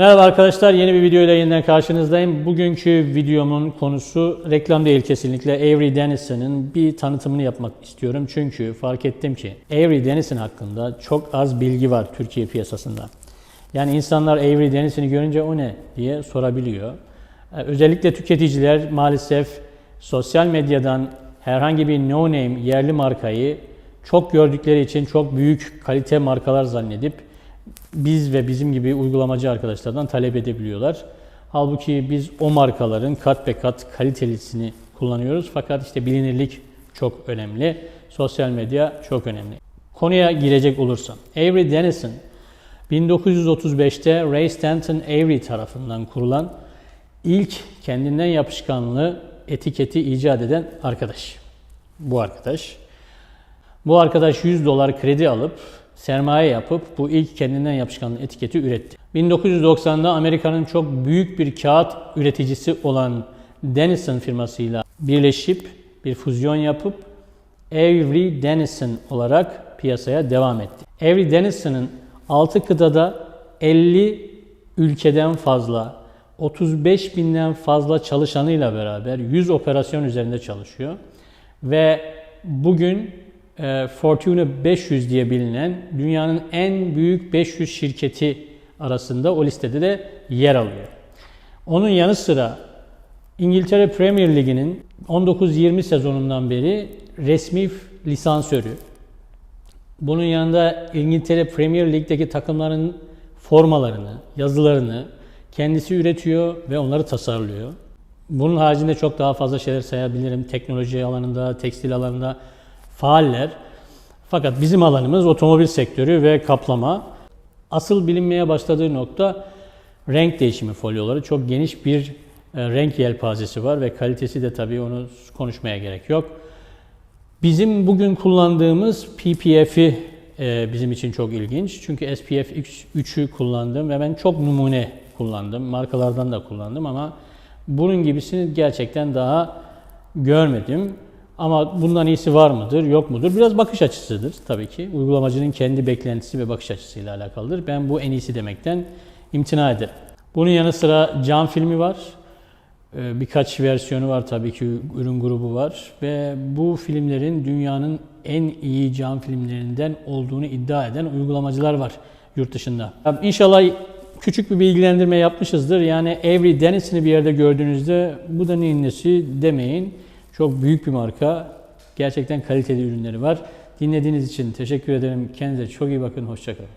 Merhaba arkadaşlar, yeni bir video ile yeniden karşınızdayım. Bugünkü videomun konusu reklam değil kesinlikle. Avery Dennison'ın bir tanıtımını yapmak istiyorum. Çünkü fark ettim ki Avery Dennison hakkında çok az bilgi var Türkiye piyasasında. Yani insanlar Avery Dennison'ı görünce o ne diye sorabiliyor. Ee, Özellikle tüketiciler maalesef sosyal medyadan herhangi bir no name yerli markayı çok gördükleri için çok büyük kalite markalar zannedip biz ve bizim gibi uygulamacı arkadaşlardan talep edebiliyorlar. Halbuki biz o markaların kat be kat kalitelisini kullanıyoruz. Fakat işte bilinirlik çok önemli. Sosyal medya çok önemli. Konuya girecek olursam. Avery Dennison 1935'te Ray Stanton Avery tarafından kurulan ilk kendinden yapışkanlı etiketi icat eden arkadaş. Bu arkadaş. Bu arkadaş 100 dolar kredi alıp sermaye yapıp bu ilk kendinden yapışkan etiketi üretti. 1990'da Amerika'nın çok büyük bir kağıt üreticisi olan Denison firmasıyla birleşip bir füzyon yapıp Avery Dennison olarak piyasaya devam etti. Avery Dennison'ın 6 kıtada 50 ülkeden fazla 35 binden fazla çalışanıyla beraber 100 operasyon üzerinde çalışıyor. Ve bugün e, Fortune 500 diye bilinen dünyanın en büyük 500 şirketi arasında o listede de yer alıyor. Onun yanı sıra İngiltere Premier Ligi'nin 19-20 sezonundan beri resmi lisansörü. Bunun yanında İngiltere Premier Lig'deki takımların formalarını, yazılarını kendisi üretiyor ve onları tasarlıyor. Bunun haricinde çok daha fazla şeyler sayabilirim. Teknoloji alanında, tekstil alanında faaller. Fakat bizim alanımız otomobil sektörü ve kaplama. Asıl bilinmeye başladığı nokta renk değişimi folyoları. Çok geniş bir e, renk yelpazesi var ve kalitesi de tabii onu konuşmaya gerek yok. Bizim bugün kullandığımız PPF'i e, bizim için çok ilginç. Çünkü SPF 3'ü kullandım ve ben çok numune kullandım. Markalardan da kullandım ama bunun gibisini gerçekten daha görmedim. Ama bundan iyisi var mıdır, yok mudur? Biraz bakış açısıdır tabii ki. Uygulamacının kendi beklentisi ve bakış açısıyla alakalıdır. Ben bu en iyisi demekten imtina ederim. Bunun yanı sıra cam filmi var. Ee, Birkaç versiyonu var tabii ki, ürün grubu var. Ve bu filmlerin dünyanın en iyi cam filmlerinden olduğunu iddia eden uygulamacılar var yurt dışında. İnşallah küçük bir bilgilendirme yapmışızdır. Yani Avery Dennison'ı bir yerde gördüğünüzde bu da neyin nesi demeyin. Çok büyük bir marka. Gerçekten kaliteli ürünleri var. Dinlediğiniz için teşekkür ederim. Kendinize çok iyi bakın. Hoşçakalın.